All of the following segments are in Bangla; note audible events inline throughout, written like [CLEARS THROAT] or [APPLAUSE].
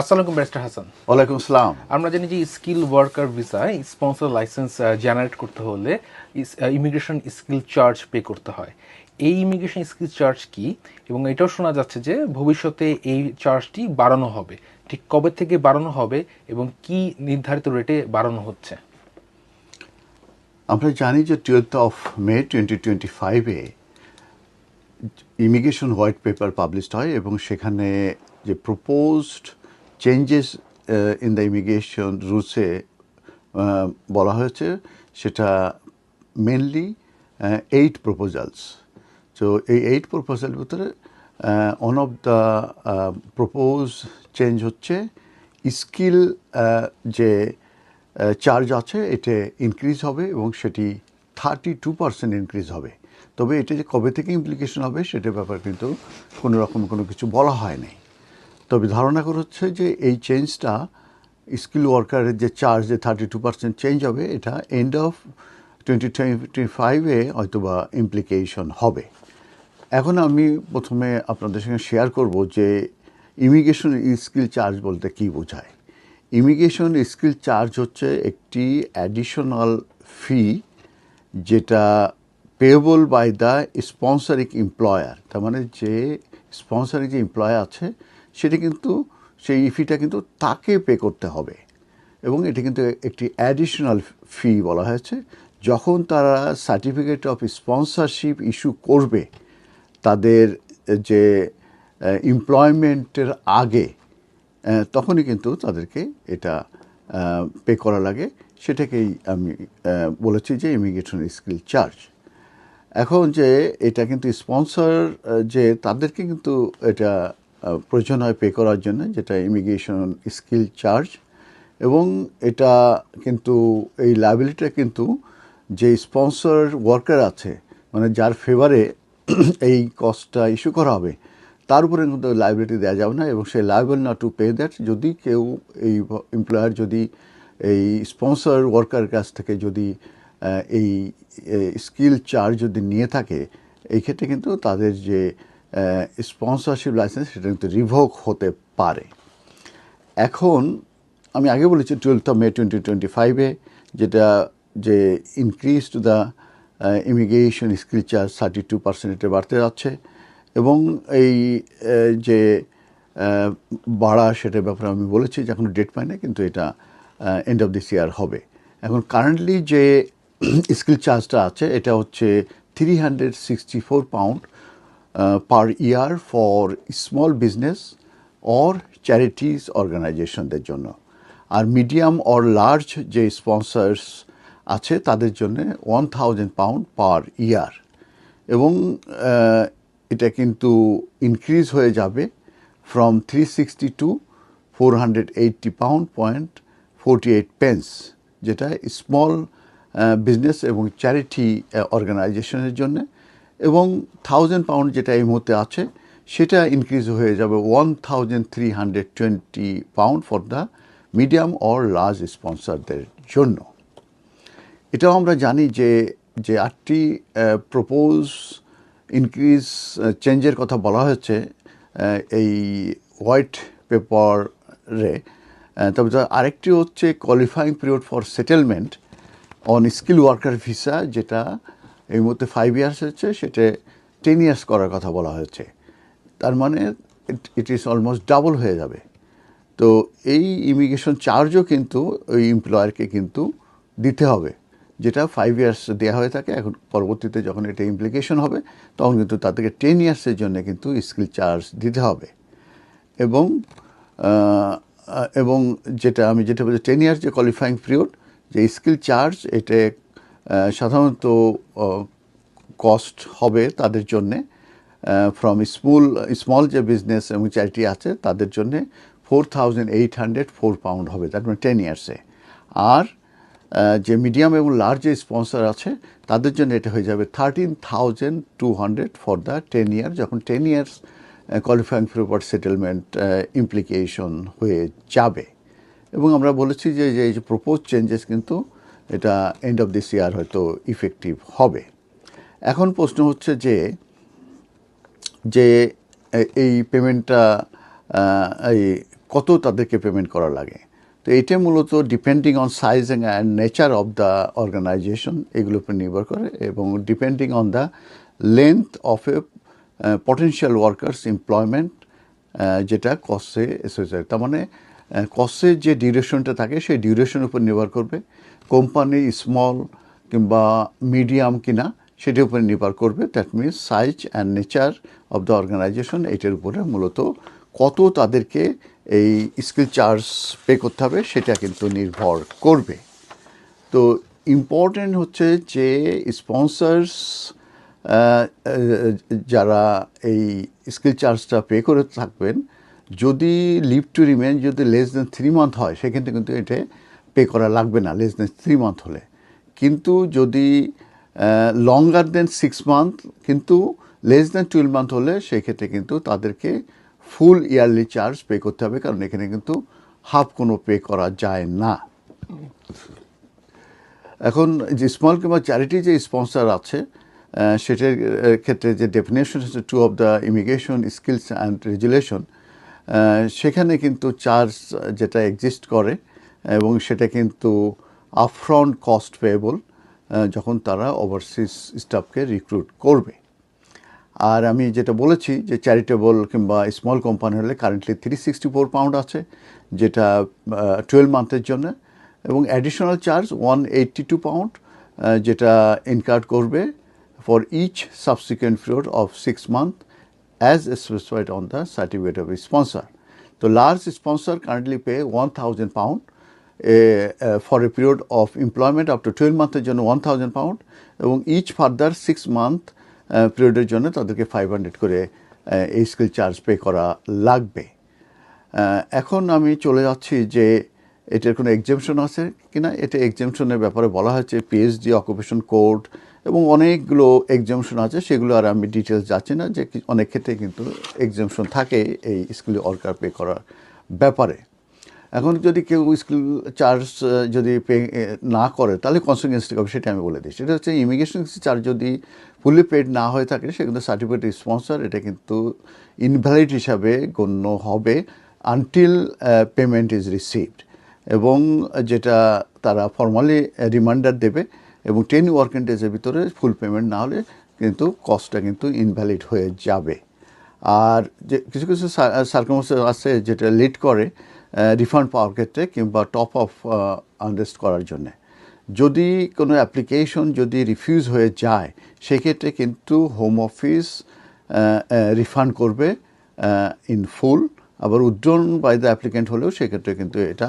আসসালামু ব্যারিস্টার হাসান। ওয়ালাইকুম আসসালাম। আমরা জানি যে skill worker visa sponsor licence generate করতে হলে ইমিগ্রেশন স্কিল চার্জ পে করতে হয়। এই ইমিগ্রেশন স্কিল চার্জ কি? এবং এটাও শোনা যাচ্ছে যে ভবিষ্যতে এই চার্জটি বাড়ানো হবে। ঠিক কবে থেকে বাড়ানো হবে এবং কি নির্ধারিত রেটে বাড়ানো হচ্ছে? আমরা জানি যে twelfth of May twenty twenty ফাইভে ইমিগ্রেশন হোয়াইট পেপার পাবলিশড হয় এবং সেখানে যে proposed changes in the immigration রুলসে বলা হয়েছে, সেটা মেনলি এইট প্রপোজালস তো এই এইট প্রপোজাল ভিতরে one of the propose change হচ্ছে স্কিল যে চার্জ আছে, এটা ইনক্রিজ হবে এবং সেটি থার্টি টু পার্সেন্ট ইনক্রিজ হবে। তবে এটা যে কবে থেকে ইমপ্লিকেশন হবে সেটার ব্যাপার কিন্তু কোনো রকম কোনো কিছু বলা হয়নি তবে ধারণা করা হচ্ছে যে এই চেঞ্জটা স্কিল ওয়ার্কারের যে চার্জ যে থার্টি টু পার্সেন্ট চেঞ্জ হবে, এটা এন্ড অফ টোয়েন্টি টোয়েন্টি ফাইভে হয়তো বা ইমপ্লিকেশন হবে। এখন আমি প্রথমে আপনাদের সঙ্গে শেয়ার করব যে ইমিগ্রেশন স্কিল চার্জ বলতে কী বোঝায়। ইমিগ্রেশন স্কিল চার্জ হচ্ছে একটি অ্যাডিশনাল ফি যেটা payable by the sponsoring employer তার মানে যে স্পন্সারিক যে এমপ্লয়ার আছে সেটা কিন্তু, সেই ফিটা কিন্তু তাকে পে করতে হবে। এবং এটি কিন্তু একটি অ্যাডিশনাল ফি বলা হয়েছে। যখন তারা সার্টিফিকেট অফ স্পন্সরশিপ ইস্যু করবে, তাদের যে এমপ্লয়মেন্টের আগে তখনই কিন্তু তাদেরকে এটা পে করা লাগে। সেটাকেই আমি বলেছি যে ইমিগ্রেশন স্কিল চার্জ এখন যে এটা কিন্তু স্পন্সর যে তাদেরকে কিন্তু এটা প্রয়োজন হয় পে করার জন্য, যেটা ইমিগ্রেশন স্কিল চার্জ এবং এটা কিন্তু, এই লাইবিলিটিটা কিন্তু যে স্পন্সর ওয়ার্কার আছে মানে যার ফেভারে [CLEARS THROAT] এই কস্টটা ইস্যু করা হবে, তার উপরে কিন্তু লাইবিলিটি দেওয়া যাবে না এবং সে লাইবেল না টু পে দ্যাট যদি কেউ এই এমপ্লয়ার যদি এই স্পন্সর ওয়ার্কার কাছ থেকে যদি এই স্কিল চার্জ যদি নিয়ে থাকে, এই ক্ষেত্রে কিন্তু তাদের যে স্পন্সরশিপ লাইসেন্স সেটা কিন্তু রিভোক হতে পারে। এখন আমি আগে বলেছি twelfth of May twenty twenty ফাইভে যেটা যে increase to the immigration skill charge thirty two পার্সেন্টে বাড়তে যাচ্ছে এবং এই যে বাড়া সেটার ব্যাপারে আমি বলেছি যে এখনও ডেট পাই না কিন্তু এটা এন্ড অফ দিস ইয়ার হবে। এখন কারেন্টলি যে [CLEARS THROAT] স্কিল চার্জটা আছে এটা হচ্ছে three hundred sixty four pound per year for small business or charities অর্গানাইজেশনদের জন্য। আর মিডিয়াম অর লার্জ যে স্পন্সার্স আছে তাদের জন্য one thousand pound per year এবং আহ, এটা কিন্তু ইনক্রিজ হয়ে যাবে from three sixty to four hundred eighty pound point forty eight pence যেটা স্মল বিজনেস এবং চ্যারিটি অর্গানাইজেশনের জন্য এবং থাউজেন্ড পাউন্ড যেটা এই মুহূর্তে আছে, সেটা ইনক্রিজ হয়ে যাবে one thousand three hundred twenty pound for the medium or large স্পন্সারদের জন্য। এটাও আমরা জানি যে যে আটটি প্রপোজ ইনক্রিজ চেঞ্জের কথা বলা হয়েছে এই হোয়াইট পেপারে তবে আরেকটি হচ্ছে qualifying period for settlement on skill worker visa যেটা এই মুহূর্তে ফাইভ ইয়ার্স হচ্ছে সেটা টেন ইয়ার্স করার কথা বলা হয়েছে। তার মানে ইট ইজ অলমোস্ট ডাবল হয়ে যাবে। তো এই ইমিগ্রেশন চার্জও কিন্তু ওই এমপ্লয়ারকে কিন্তু দিতে হবে। যেটা ফাইভ ইয়ার্স দেওয়া হয়ে থাকে, এখন পরবর্তীতে যখন এটা ইমপ্লিকেশন হবে, তখন কিন্তু তাদেরকে টেন ইয়ার্সের জন্য কিন্তু স্কিল চার্জ দিতে হবে। এবং এবং যেটা আমি যেটা বলছি টেন ইয়ার্স যে কোয়ালিফাইং পিরিয়ড যে স্কিল চার্জ এটা সাধারণত কস্ট হবে তাদের জন্যে ফ্রম স্মল স্মল যে বিজনেস এবং চ্যারিটি আছে, তাদের জন্যে four thousand eight hundred four pound হবে দ্যাট মানে টেন ইয়ার্সে আর যে মিডিয়াম এবং লার্জ যে স্পন্সর আছে, তাদের জন্য এটা হয়ে যাবে thirteen thousand two hundred for the ten year যখন ten years qualifying for settlement implication হয়ে যাবে। এবং আমরা বলেছি যে যে এই যে প্রপোজ চেঞ্জেস কিন্তু এটা এন্ড অফ দিস ইয়ার হয়তো ইফেক্টিভ হবে। এখন প্রশ্ন হচ্ছে যে যে এই পেমেন্টটা এই কত তাদেরকে পেমেন্ট করা লাগে? তো এটা মূলত depending on size and nature of the organisation এগুলোর উপর নির্ভর করে এবং depending on the length of a potential worker's employment যেটা কস্টে এসোসিয়েট তার মানে কস্টের যে ডিউরেশনটা থাকে, সেই ডিউরেশনের উপর নির্ভর করবে। কোম্পানি স্মল কিংবা মিডিয়াম কিনা, সেটার উপরে নির্ভর করবে। That means size and nature of the organisation এটার উপরে মূলত কত তাদেরকে এই স্কিল চার্জ পে করতে হবে, সেটা কিন্তু নির্ভর করবে। তো ইম্পর্টেন্ট হচ্ছে যে স্পন্সার্স যারা এই স্কিল চার্জটা পে করে থাকবেন, যদি লিভ টু রিমেন যদি লেস দেন থ্রি মান্থ হয়, সেক্ষেত্রে কিন্তু এটা পে করা লাগবে না লেস দেন থ্রি মান্থ হলে। কিন্তু যদি লঙ্গার দেন সিক্স মান্থ কিন্তু লেস দেন টুয়েলভ মান্থ হলে সেক্ষেত্রে কিন্তু তাদেরকে ফুল ইয়ারলি চার্জ পে করতে হবে, কারণ এখানে কিন্তু হাফ কোনো পে করা যায় না। এখন যে স্মল কিংবা চ্যারিটি যে স্পন্সর আছে সেটার ক্ষেত্রে যে ডেফিনেশন হচ্ছে two of the immigration skills and regulation সেখানে কিন্তু চার্জ যেটা এক্সিস্ট করে এবং সেটা কিন্তু আপফ্রন্ট কস্ট পেয়েবল যখন তারা ওভারসিজ স্টাফকে রিক্রুট করবে। আর আমি যেটা বলেছি যে চ্যারিটেবল কিংবা স্মল কোম্পানি হলে currently three sixty four pound আছে, যেটা টুয়েলভ মান্থের জন্য। এবং additional charge one eighty two pound যেটা ইনকার্ড করবে for each subsequent period of six month as specified on the certificate of sponsor তো large sponsor currently pay one thousand pound for a period of employment up to twelve মান্থের জন্য ওয়ান থাউজেন্ড পাউন্ড এবং ইচ ফার্দার সিক্স মান্থ পিরিয়ডের জন্য তাদেরকে ফাইভ হান্ড্রেড করে আহ, এই স্কিল চার্জ পে করা লাগবে। আহ, এখন আমি চলে যাচ্ছি যে এটার কোনো এক্সামশন আছে কি না এটা এক্সামশনের ব্যাপারে বলা হয়েছে পিএইচডি অকুপেশন কোড এবং অনেকগুলো এক্সামশন আছে। সেগুলো আর আমি ডিটেলস যাচ্ছি না যে অনেক ক্ষেত্রে কিন্তু এক্সামশন থাকে এই স্কুলে অর্কার পে করার ব্যাপারে। এখন যদি কেউ স্কিল চার্জ যদি পে না করে, তাহলে কনসিকুয়েন্সটা হবে সেটা আমি বলে দিই সেটা হচ্ছে ইমিগ্রেশন চার্জ যদি ফুলি পেড না হয়ে থাকে, সে কিন্তু সার্টিফিকেট স্পন্সর এটা কিন্তু ইনভ্যালিড হিসাবে গণ্য হবে আনটিল পেমেন্ট ইজ রিসিভড এবং যেটা তারা ফর্মালি রিমাইন্ডার দেবে এবং টেন ওয়ার্কিং ডেজের ভিতরে ফুল পেমেন্ট না হলে কিন্তু কস্টটা কিন্তু ইনভ্যালিড হয়ে যাবে। আর যে, কিছু কিছু সার্কমস্টেন্স আছে যেটা লিড করে রিফান্ড পাওয়ার ক্ষেত্রে কিংবা টপ অফ আনরেস্ট করার জন্য। যদি কোনো অ্যাপ্লিকেশন যদি রিফিউজ হয়ে যায়, সেক্ষেত্রে কিন্তু হোম অফিস রিফান্ড করবে ইন ফুল আবার উজ্জ্বল বাই দ্য অ্যাপ্লিকেন্ট হলেও সেক্ষেত্রে কিন্তু এটা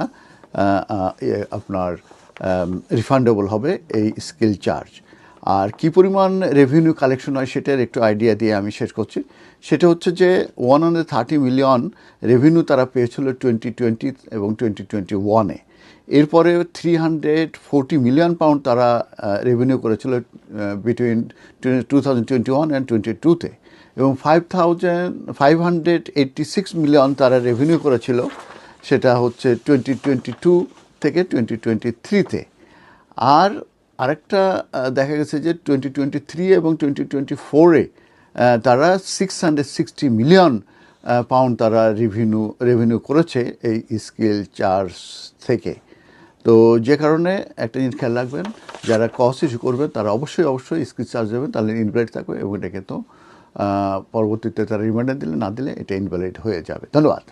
আপনার রিফান্ডেবল হবে এই স্কিল চার্জ আর কি পরিমাণ রেভিনিউ কালেকশন হয় সেটার একটু আইডিয়া দিয়ে আমি শেষ করছি। সেটা হচ্ছে যে one hundred thirty million revenue তারা পেয়েছিল টোয়েন্টি টোয়েন্টি এবং টোয়েন্টি টোয়েন্টি ওয়ানে এরপরে three hundred forty million pound তারা রেভিনিউ করেছিল between two thousand twenty one and twenty টুতে এবং five thousand five hundred eighty six million তারা রেভিনিউ করেছিল, সেটা হচ্ছে টোয়েন্টি টোয়েন্টি টু থেকে টোয়েন্টি টোয়েন্টি থ্রিতে আর আরেকটা দেখা গেছে যে টোয়েন্টি টোয়েন্টি থ্রি এবং টোয়েন্টি টোয়েন্টি ফোরে তারা six hundred sixty million pound তারা রেভিনিউ রেভিনিউ করেছে এই স্কিল চার্জ থেকে। তো যে কারণে একটা জিনিস খেয়াল রাখবেন, যারা কস্ট ইস্যু করবেন তারা অবশ্যই অবশ্যই স্কিল চার্জ দেবেন, তাহলে ইনভ্যালিড থাকবে এবং এটাকে তো পরবর্তীতে তারা রিমাইন্ডার দিলে, না দিলে এটা ইনভ্যালিড হয়ে যাবে। ধন্যবাদ।